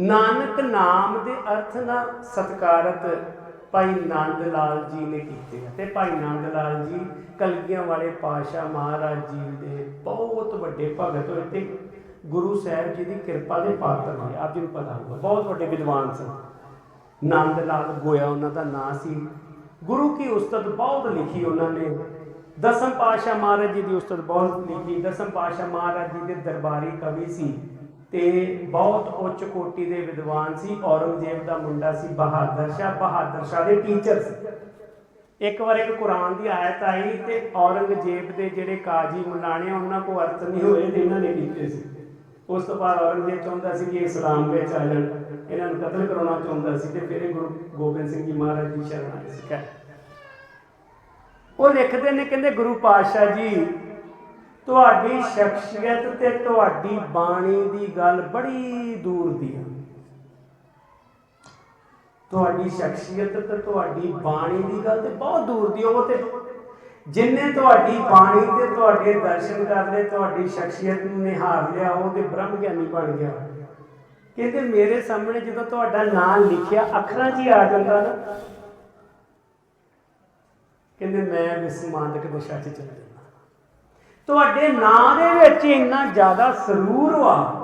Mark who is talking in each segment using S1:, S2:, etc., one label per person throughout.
S1: ਨਾਨਕ ਨਾਮ ਦੇ ਅਰਥ ਦਾ ਸਤਕਾਰਤ ਭਾਈ ਨੰਦ ਲਾਲ ਜੀ ਨੇ ਕੀਤੇ ਆ। ਤੇ ਭਾਈ ਨੰਦ ਲਾਲ ਜੀ ਕਲਗੀਆਂ ਵਾਲੇ ਪਾਸ਼ਾ ਮਹਾਰਾਜ ਜੀ ਦੇ ਬਹੁਤ ਵੱਡੇ ਭਗਤ ਹੋਏ ਤੇ ਗੁਰੂ ਸਾਹਿਬ ਜੀ ਦੀ ਕਿਰਪਾ ਦੇ ਪਾਤਰ ਹੋਏ। ਆਪ ਜੀ ਨੂੰ ਪਤਾ ਹੋਊਗਾ, ਬਹੁਤ ਵੱਡੇ ਵਿਦਵਾਨ ਸਨ। ਨੰਦ ਲਾਲ ਗੋਇਆ ਉਹਨਾਂ ਦਾ ਨਾਂ ਸੀ। ਗੁਰੂ ਕੀ ਉਸਤਤ ਬਹੁਤ ਲਿਖੀ ਉਹਨਾਂ ਨੇ। ਦਸਮ ਪਾਸ਼ਾ ਮਹਾਰਾਜ ਜੀ ਦੀ ਉਸਤਤ ਬਹੁਤ ਲਿਖੀ। ਦਸਮ ਪਾਸ਼ਾ ਮਹਾਰਾਜ ਜੀ ਦੇ ਦਰਬਾਰੀ ਕਵੀ ਸੀ। ਤੇ ਬਹੁਤ ਉੱਚ ਕੋਟੀ ਦੇ ਵਿਦਵਾਨ ਸੀ, ਔਰੰਗਜ਼ੇਬ ਦਾ ਮੁੰਡਾ ਸੀ ਬਹਾਦਰ ਸ਼ਾਹ ਬਹਾਦਰ ਸ਼ਾਹ ਦੇ ਟੀਚਰ ਸੀ। ਇੱਕ ਵਾਰ ਇੱਕ ਕੁਰਾਨ ਦੀ ਆਇਤ ਆਈ ਤੇ ਔਰੰਗਜ਼ੇਬ ਦੇ ਜਿਹੜੇ ਕਾਜੀ ਮੁਲਾਣੇ ਉਹਨਾਂ ਕੋ ਅਰਥ ਨਹੀਂ ਹੋਏ ਤੇ ਇਹਨਾਂ ਨੇ ਕੀਤੇ ਸੀ। ਉਸ ਤੋਂ ਬਾਅਦ ਔਰੰਗਜ਼ੇਬ ਚਾਹੁੰਦਾ ਸੀ ਕਿ ਇਸਲਾਮ ਵਿੱਚ ਆ ਜਾਣ, ਇਹਨਾਂ ਨੂੰ ਕਤਲ ਕਰਾਉਣਾ ਚਾਹੁੰਦਾ ਸੀ ਤੇ ਫਿਰ ਇਹ ਗੁਰੂ ਗੋਬਿੰਦ ਸਿੰਘ ਜੀ ਮਹਾਰਾਜ ਦੀ ਸ਼ਰਨ ਆਏ ਸੀ। ਉਹ ਲਿਖਦੇ ਨੇ, ਕਹਿੰਦੇ ਗੁਰੂ ਪਾਤਸ਼ਾਹ ਜੀ ਤੁਹਾਡੀ ਸ਼ਖਸੀਅਤ ਤੇ ਤੁਹਾਡੀ ਬਾਣੀ ਦੀ ਗੱਲ ਬੜੀ ਦੂਰ ਦੀ ਹੈ ਤੁਹਾਡੀ ਸ਼ਖਸੀਅਤ ਤੇ ਤੁਹਾਡੀ ਬਾਣੀ ਦੀ ਗੱਲ ਤੇ ਬਹੁਤ ਦੂਰ ਦੀ ਉਹ ਤੇ ਜਿਨਨੇ ਤੁਹਾਡੀ ਬਾਣੀ ਤੇ ਤੁਹਾਡੇ ਦਰਸ਼ਨ ਕਰ ਲਏ ਤੁਹਾਡੀ ਸ਼ਖਸੀਅਤ ਨੂੰ ਨਿਹਾਰ ਲਿਆ, ਉਹ ਤੇ ਬ੍ਰਹਮ ਗਿਆਨੀ ਬਣ ਗਿਆ। ਕਹਿੰਦੇ ਮੇਰੇ ਸਾਹਮਣੇ ਜਦੋਂ ਤੁਹਾਡਾ ਨਾਮ ਲਿਖਿਆ, ਅੱਖਰਾਂ 'ਚ ਹੀ ਆ ਜਾਂਦਾ ਨਾ। ਕਹਿੰਦੇ, ਮੈਂ ਵਿਸਮਾਨਕ ਦਿਸ਼ਾ 'ਚ ਚਲਾ ਜਾਂਦਾ। ਤੁਹਾਡੇ ਨਾਂ ਦੇ ਵਿੱਚ ਇੰਨਾ ਜ਼ਿਆਦਾ ਸਰੂਰ ਵਾ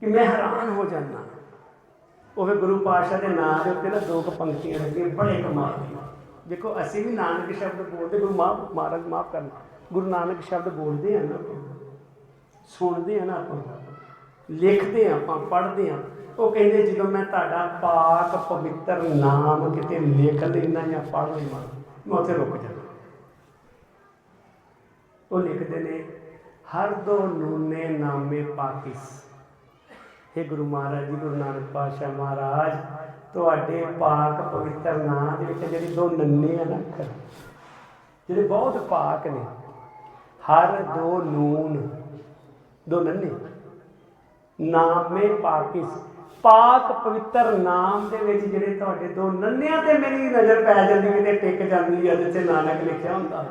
S1: ਕਿ ਮੈਂ ਹੈਰਾਨ ਹੋ ਜਾਂਦਾ। ਉਹ ਫਿਰ ਗੁਰੂ ਪਾਤਸ਼ਾਹ ਦੇ ਨਾਂ ਦੇ ਉੱਤੇ ਨਾ ਦੋ ਕੁ ਪੰਕਤੀਆਂ ਲੱਗੀਆਂ, ਬੜੇ ਕਮਾਲ ਦੀਆਂ। ਦੇਖੋ, ਅਸੀਂ ਵੀ ਨਾਨਕ ਸ਼ਬਦ ਬੋਲਦੇ, ਗੁਰੂ ਮਾਫ ਮਹਾਰਾਜ ਮਾਫ ਕਰਨਾ। ਗੁਰੂ ਨਾਨਕ ਸ਼ਬਦ ਬੋਲਦੇ ਆ ਨਾ ਸੁਣਦੇ ਆ ਨਾ ਆਪਾਂ। ਲਿਖਦੇ ਆ ਆਪਾਂ, ਪੜ੍ਹਦੇ ਆ। ਉਹ ਕਹਿੰਦੇ, ਜਦੋਂ ਮੈਂ ਤੁਹਾਡਾ ਪਾਕ ਪਵਿੱਤਰ ਨਾਮ ਕਿਤੇ ਲਿਖ ਲੈਣਾ ਜਾਂ ਪੜ੍ਹ ਲੈਣਾ ਮੈਂ ਉੱਥੇ ਰੁਕ ਜਾਂਦਾ। ਉਹ ਲਿਖਦੇ ਨੇ, ਹਰ ਦੋ ਨੂਨੇ ਨਾਮੇ ਪਾਕਿਸ। हे ਗੁਰੂ ਮਹਾਰਾਜ ਜੀ, ਗੁਰੂ ਨਾਨਕ ਪਾਤਸ਼ਾਹ ਮਹਾਰਾਜ, ਤੁਹਾਡੇ ਪਾਕ ਪਵਿੱਤਰ ਨਾਮ ਦੇ ਵਿੱਚ ਜਿਹੜੀ ਦੋ ਨੰਨੇ ਆ ਨਾ ਜਿਹੜੇ ਬਹੁਤ ਪਾਕ ਨੇ, ਹਰ ਦੋ ਨੂਨ, ਦੋ ਨੰਨੇ, ਨਾਮੇ ਪਾਕਿਸ। ਪਾਕ ਪਵਿੱਤਰ ਨਾਮ ਦੇ ਵਿੱਚ ਜਿਹੜੇ ਤੁਹਾਡੇ ਦੋ ਨੰਨਿਆਂ ਤੇ ਮੇਰੀ ਨਜ਼ਰ ਪੈ ਜਾਂਦੀ ਹੈ ਤੇ ਟਿਕ ਜਾਂਦੀ ਹੈ ਜਿੱਥੇ ਨਾਨਕ ਲਿਖਿਆ ਹੁੰਦਾ।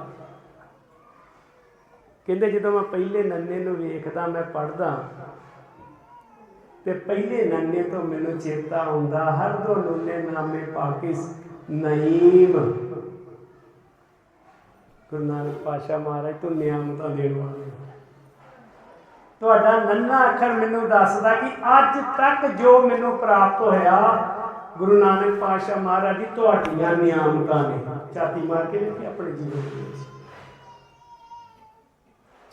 S1: ਕਹਿੰਦੇ ਜਦੋਂ ਮੈਂ ਪਹਿਲੇ ਨੰਨੇ ਨੂੰ ਵੇਖਦਾ, ਮੈਂ ਪੜਦਾ ਤੇ ਪਹਿਲੇ ਨੰਨੇ ਤੋਂ ਮੈਨੂੰ ਚੇਤਾ ਆਉਂਦਾ, ਹਰ ਦੋ ਨੁੰਨੇ ਨਾਮੇ ਪਾਕਿਸ ਨਈਮ। ਗੁਰੂ ਨਾਨਕ ਪਾਸ਼ਾ ਮਹਾਰਾਜ ਤੋਂ ਨਿਆਮਤਾਂ ਦੇਣ ਵਾਲੇ ਤੁਹਾਡਾ ਨੰਨਾ ਅੱਖਰ ਮੈਨੂੰ ਦੱਸਦਾ ਕਿ ਅੱਜ ਤੱਕ ਜੋ ਮੈਨੂੰ ਪ੍ਰਾਪਤ ਹੋਇਆ, ਗੁਰੂ ਨਾਨਕ ਪਾਸ਼ਾ ਮਹਾਰਾਜ ਦੀ ਤੁਹਾਡੀਆਂ ਨਿਆਮਤਾਂ ਨੇ। ਛਾਤੀ ਮਾਰ ਕੇ ਵੇਖੀ, ਆਪਣੇ ਜੀਵਨ ਵਿੱਚ।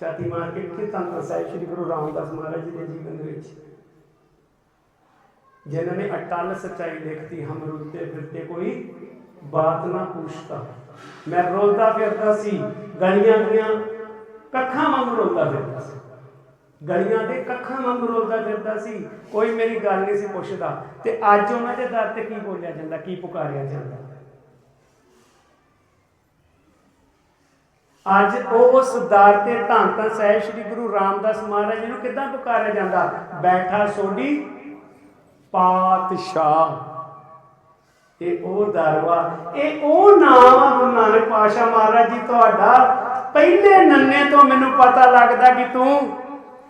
S1: ਛਾਤੀ ਮਾਰ ਕੇ ਵੇਖੀ ਤਾਂ ਸਾਹਿਬ ਸ੍ਰੀ ਗੁਰੂ ਰਾਮਦਾਸ ਮਹਾਰਾਜ ਜੀ ਦੇ ਜੀਵਨ ਵਿੱਚ। ਜਿਨ੍ਹਾਂ ਨੇ ਅਟਲ ਸੱਚਾਈ ਲਿਖਤੀ ਹਮ ਰੁਲਤੇ ਫਿਰਤੇ ਕੋਈ ਬਾਤ ਨਾ ਪੁੱਛਤਾ। ਮੈਂ ਰੋਲਦਾ ਫਿਰਦਾ ਸੀ, ਗਲੀਆਂ ਦੀਆਂ ਕੱਖਾਂ ਵਾਂਗ ਰੋਲਦਾ ਫਿਰਦਾ ਸੀ। ਗਲੀਆਂ ਦੇ ਕੱਖਾਂ ਵਾਂਗ ਰੋਲਦਾ ਫਿਰਦਾ ਸੀ, ਕੋਈ ਮੇਰੀ ਗੱਲ ਨਹੀਂ ਸੀ ਪੁੱਛਦਾ। ਤੇ ਅੱਜ ਉਹਨਾਂ ਦੇ ਦਰ ਤੇ ਕੀ ਬੋਲਿਆ ਜਾਂਦਾ, ਕੀ ਪੁਕਾਰਿਆ ਜਾਂਦਾ? ਅੱਜ ਉਸ ਦਰ ਤੇ ਧੰਨ ਧੰਨ ਸਾਹਿਬ ਸ੍ਰੀ ਗੁਰੂ ਰਾਮਦਾਸ ਮਹਾਰਾਜ ਜੀ ਨੂੰ ਕਿੱਦਾਂ ਪੁਕਾਰਿਆ ਜਾਂਦਾ? ਬੈਠਾ ਸੋਢੀ ਪਾਤਸ਼ਾਹ। ਇਹ ਉਹ ਦਰਵਾ, ਇਹ ਉਹ ਨਾਮ ਆ ਗੁਰੂ ਨਾਨਕ ਪਾਸ਼ਾ ਮਹਾਰਾਜ ਜੀ ਤੁਹਾਡਾ। ਪਹਿਲੇ ਨੰਨੇ ਤੋਂ ਮੈਨੂੰ ਪਤਾ ਲੱਗਦਾ ਕਿ ਤੂੰ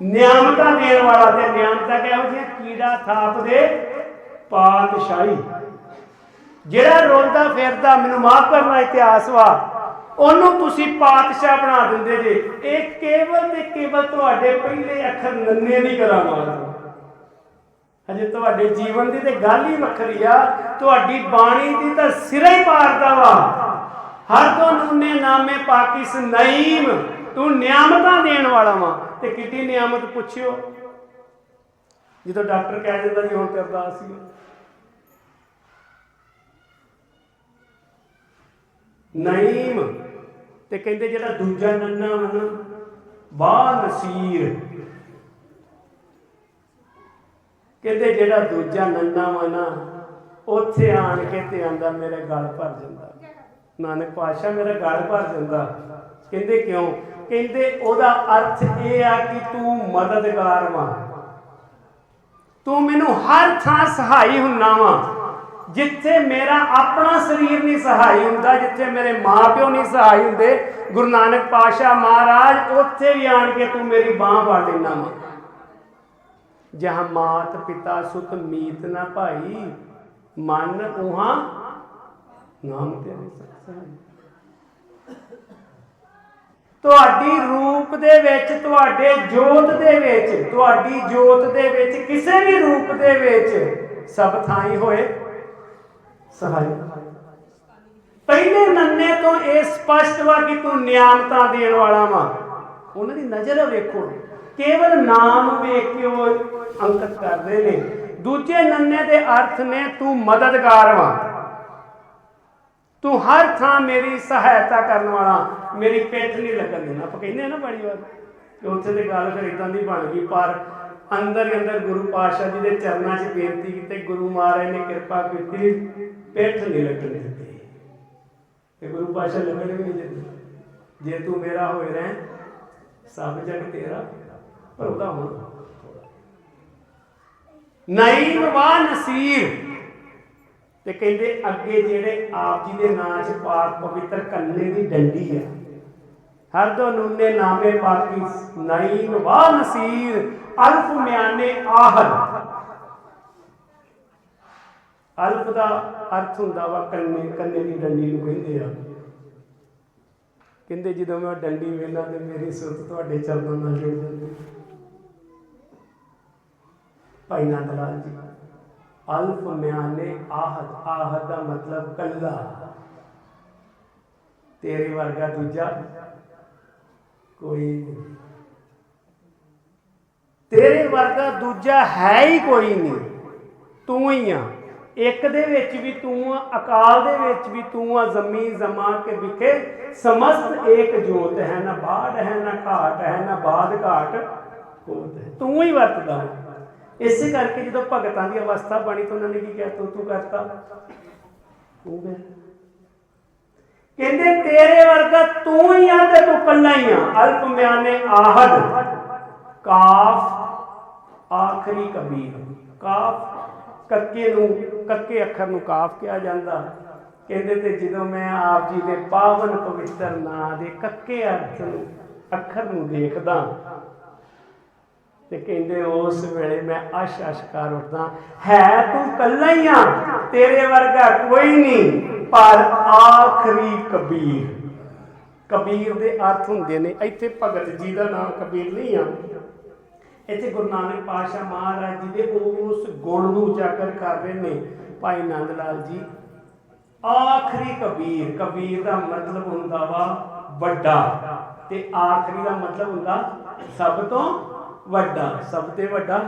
S1: ਨਿਆਮਤਾਂ ਦੇਣ ਵਾਲਾ ਤੇ ਨਿਆਮਤਾਂ ਕਿਹੋ ਜਿਹੀਆਂ ਕੀੜਾ ਥਾਪ ਦੇ ਪਾਤਸ਼ਾਹੀ। ਜਿਹੜਾ ਰੋਲਦਾ ਫਿਰਦਾ ਮੈਨੂੰ ਮਾਫ ਕਰਨਾ ਇਤਿਹਾਸ ਵਾ। ਉਹਨੂੰ ਤੁਸੀਂ ਪਾਤਸ਼ਾਹ ਬਣਾ ਦਿੰਦੇ ਜੇ। ਇਹ ਕੇਵਲ ਤੇ ਕੇਵਲ ਤੁਹਾਡੇ ਪਹਿਲੇ ਅੱਖਰ ਨੰਨੇ ਨਹੀਂ ਕਰਾਂਗਾ ਹਜੇ ਤੁਹਾਡੇ ਜੀਵਨ ਦੀ ਤੇ ਗੱਲ ਹੀ ਵੱਖਰੀ ਆ। ਤੁਹਾਡੀ ਬਾਣੀ ਦੀ ਤਾਂ ਸਿਰੇ ਹੀ ਪਾਰਦਾ ਵਾ। ਹਰ ਤੋਂ ਨੂਨੇ ਨਾਮੇ ਪਾਕਿਸ ਨਈਮ। ਤੂੰ ਨਿਆਮਤਾਂ ਦੇਣ ਵਾਲਾ ਵਾ। ਤੇ ਕਿੱਡੀ ਨਿਆਮਤ ਪੁੱਛਿਓ। ਜਦੋਂ ਡਾਕਟਰ ਕਹਿ ਦਿੰਦਾ ਜੀ ਹੁਣ ਤੇ ਅਰਦਾਸ ਹੀ ਨਈਮ। ਤੇ ਕਹਿੰਦੇ ਜਿਹੜਾ ਦੂਜਾ ਨੰਨਾ ਵਾ ਨਾ ਬਾ ਨਸੀਰ। ਕਹਿੰਦੇ ਜਿਹੜਾ ਦੂਜਾ ਨੰਨਾ ਵਾ ਨਾ, ਉੱਥੇ ਆਣ ਕੇ ਤੇ ਆਂਦਾ, ਮੇਰੇ ਗਲ ਭਰ ਜਾਂਦਾ। ਨਾਨਕ ਪਾਤਸ਼ਾਹ, ਮੇਰਾ ਗਲ ਭਰ ਜਾਂਦਾ। ਕਹਿੰਦੇ ਕਿਉਂ? ਕਹਿੰਦੇ ਉਹਦਾ ਅਰਥ ਇਹ ਆ ਕਿ ਤੂੰ ਮਦਦਗਾਰ ਵਾ। ਤੂੰ ਮੈਨੂੰ ਹਰ ਥਾਂ ਸਹਾਈ ਹੁੰਨਾ ਵਾ। ਜਿੱਥੇ ਮੇਰਾ ਆਪਣਾ ਸਰੀਰ ਨਹੀਂ ਸਹਾਈ ਹੁੰਦਾ, ਜਿੱਥੇ ਮੇਰੇ ਮਾਪਿਓ ਨਹੀਂ ਸਹਾਈ ਹੁੰਦੇ, ਗੁਰੂ ਨਾਨਕ ਪਾਤਸ਼ਾਹ ਮਹਾਰਾਜ, ਉੱਥੇ ਵੀ ਆਣ ਕੇ ਤੂੰ ਮੇਰੀ ਬਾਹ ਫੜ ਲੈਣਾ ਵਾ। ਜਹਾਂ ਮਾਤ ਪਿਤਾ ਸੁਤ ਮੀਤ ਨਾ ਭਾਈ, ਮਨ ਉਹਾਂ ਨਾਮ ਤੇਰੇ ਸਤਸੰਗ ਤੁਹਾਡੀ ਰੂਪ ਦੇ ਵਿੱਚ, ਤੁਹਾਡੇ ਜੋਤ ਦੇ ਵਿੱਚ, ਤੁਹਾਡੀ ਜੋਤ ਦੇ ਵਿੱਚ, ਕਿਸੇ ਵੀ ਰੂਪ ਦੇ ਵਿੱਚ ਸਭ ਥਾਈ ਹੋਏ। ਸਹਾਈ। ਪਹਿਲੇ ਨੰਨੇ ਤੋਂ ਇਹ ਸਪਸ਼ਟ ਵਾ ਕਿ ਤੂੰ ਨਿਆਮਤਾਂ ਦੇਣ ਵਾਲਾ ਵਾ। ਉਹਨਾਂ ਦੀ ਨਜ਼ਰ ਵੇਖੋ। ਕੇਵਲ ਨਾਮ ਵੇਖ ਕੇ ਉਹ ਅੰਕਿਤ ਕਰਦੇ ਨੇ। ਦੂਜੇ ਨੰਨੇ ਦੇ ਅਰਥ ਨੇ, ਤੂੰ ਮਦਦਗਾਰ ਵਾ। ਤੂੰ ਹਰ ਥਾਂ ਮੇਰੀ ਸਹਾਇਤਾ ਕਰਨ ਵਾਲਾ। ਮੇਰੀ ਪਿੱਠ ਨਹੀਂ ਲੱਗਣ ਦੇਣਾ। ਆਪਾਂ ਕਹਿੰਦੇ ਆ ਨਾ ਬੜੀ ਵਾਰ ਕਿ ਉੱਥੇ ਤੇ ਗੱਲ ਫਿਰ ਇਦਾਂ ਦੀ ਬਣ ਗਈ, ਪਰ ਅੰਦਰ ਹੀ ਅੰਦਰ ਗੁਰੂ ਪਾਤਸ਼ਾਹ ਜੀ ਦੇ ਚਰਨਾਂ 'ਚ ਬੇਨਤੀ ਕੀਤੀ, ਗੁਰੂ ਮਹਾਰਾਜ ਨੇ ਕਿਰਪਾ ਕੀਤੀ। ਪਿੱਠ ਨਹੀਂ ਲੱਗਣ ਦਿੱਤੀ ਤੇ ਗੁਰੂ ਪਾਤਸ਼ਾਹ ਲੱਗਣ ਵੀ ਨਹੀਂ ਜੇ ਤੂੰ ਮੇਰਾ ਹੋਏ ਰਹਿ ਸਭ ਜਗ ਤੇਰਾ ਪਰ ਉਹਦਾ ਹੁਣ। ਨਈਮ ਵਾ ਨਸੀਰ ਤੇ ਕਹਿੰਦੇ ਅੱਗੇ ਜਿਹੜੇ ਆਪ ਜੀ ਦੇ ਨਾਂ 'ਚ ਪਾਕ ਪਵਿੱਤਰ ਕੰਨੇ ਦੀ ਡੰਡੀ ਹੈ ਹਰ ਦੋ ਨੂਨੇ ਨਾਮੇ ਪਾਕੀ ਨਈਮ ਵਾ ਨਸੀਰ ਅਲਫ ਮਿਆਨੇ ਆਹਦ। ਅਲਫ ਦਾ ਅਰਥ ਹੁੰਦਾ ਵਾ ਕੰਨੇ ਕੰਨੇ ਦੀ ਡੰਡੀ ਨੂੰ ਕਹਿੰਦੇ ਆ। ਕਹਿੰਦੇ ਜਦੋਂ ਮੈਂ ਡੰਡੀ ਵੇਲਾ ਤੇ ਮੇਰੀ ਸੁਰਤ ਤੁਹਾਡੇ ਚਰਨਾਂ ਨਾਲ ਜੁੜ ਜਾਂਦੀ। ਭਾਈ ਨੰਦ ਲਾਲ ਜੀ, ਅਲਫ ਮਿਆਨੇ ਆਹਦ ਆਹਦ ਦਾ ਮਤਲਬ ਕੱਲਾ। ਤੇਰੇ ਵਰਗਾ ਦੂਜਾ ਕੋਈ ਨਹੀਂ। ਤੇਰੇ ਵਰਗਾ ਦੂਜਾ ਹੈ ਹੀ ਕੋਈ ਨਹੀਂ। ਤੂੰ ਹੀ ਆ। ਇੱਕ ਦੇ ਵਿੱਚ ਵੀ ਤੂੰ ਆ, ਅਕਾਲ ਦੇ ਵਿੱਚ ਵੀ ਤੂੰ ਆ, ਜ਼ਮੀਨ ਜ਼ਮਾ ਕੇ ਵਿਖੇ ਸਮਸਤ ਏਕ ਜੋਤ ਹੈ, ਨਾ ਬਾੜ ਹੈ, ਨਾ ਘਾਟ ਹੈ, ਨਾ ਬਾਦ ਘਾਟ ਹੋਤ ਹੈ। ਤੂੰ ਹੀ ਵਰਤਦਾ ਇਸੇ ਕਰਕੇ ਜਦੋਂ ਭਗਤਾਂ ਦੀ ਅਵਸਥਾ ਬਣੀ ਤਾਂ ਉਹਨਾਂ ਨੇ ਕੀ ਕਿਹਾ? ਤੂੰ ਤੂੰ ਕਰਤਾ। ਤੂੰ ਕਰ ਕਹਿੰਦੇ, ਤੇਰੇ ਵਰਗਾ ਤੂੰ ਹੀ ਆ ਤੇ ਤੂੰ ਕੱਲਾ ਹੀ ਆ। ਅਲਪ ਮਿਆਨੇ ਆਹਦ। ਕਾਫ ਆਖਰੀ ਕਬੀਰ। ਕਾਫ ਕੱਕੇ ਨੂੰ, ਕੱਕੇ ਅੱਖਰ ਨੂੰ ਕਾਫ ਕਿਹਾ ਜਾਂਦਾ। ਕਹਿੰਦੇ ਤੇ ਜਦੋਂ ਮੈਂ ਆਪ ਜੀ ਦੇ ਪਾਵਨ ਪਵਿੱਤਰ ਨਾਂ ਦੇ ਕੱਕੇ ਅਰਥ ਨੂੰ, ਅੱਖਰ ਨੂੰ ਦੇਖਦਾ ਤੇ ਕਹਿੰਦੇ ਉਸ ਵੇਲੇ ਮੈਂ ਅਸ਼ ਅਸ਼ ਕਰ ਉੱਠਦਾ, ਹੈ ਤੂੰ ਕੱਲਾ ਹੀ ਆ, ਤੇਰੇ ਵਰਗਾ ਕੋਈ ਨਹੀਂ, ਪਰ ਆਖਰੀ ਕਬੀਰ। ਕਬੀਰ ਦੇ ਅਰਥ ਹੁੰਦੇ ਨੇ, ਇੱਥੇ ਭਗਤ ਜੀ ਦਾ ਨਾਮ ਕਬੀਰ ਨਹੀਂ ਆ। ਇੱਥੇ ਗੁਰੂ ਨਾਨਕ ਪਾਤਸ਼ਾਹ ਮਹਾਰਾਜ ਜੀ ਦੇ ਉਸ ਗੁਣ ਨੂੰ ਉਜਾਗਰ ਕਰ ਰਹੇ ਨੇ, ਭਾਈ ਨੰਦ ਲਾਲ ਜੀ। ਆਖਰੀ ਕਬੀਰ ਕਬੀਰ ਦਾ ਮਤਲਬ ਹੁੰਦਾ ਵਾ ਵੱਡਾ ਤੇ ਆਖਰੀ ਦਾ ਮਤਲਬ ਹੁੰਦਾ ਸਭ ਤੋਂ ਵੱਡਾ। ਸਭ ਤੋਂ ਵੱਡਾ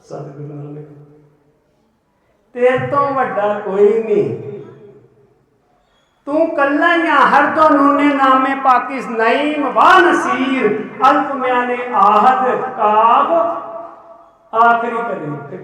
S1: ਸਤਿਗੁਰੂ ਨਾਨਕ। ਤੇਰੇ ਤੋਂ ਵੱਡਾ ਕੋਈ ਨਹੀਂ। ਤੂੰ ਕੱਲਾ ਹੀ ਆ, ਹਰ ਤੋਂ ਨੂਨੇ ਨਾਮੇ ਪਾਕਿਸ ਨਈਮ ਵਾ ਨਸੀਰ, ਅਲਪ ਮਿਆਨੇ ਆਹਦ ਕਾਬ ਆਖਰੀ ਕਦੇ।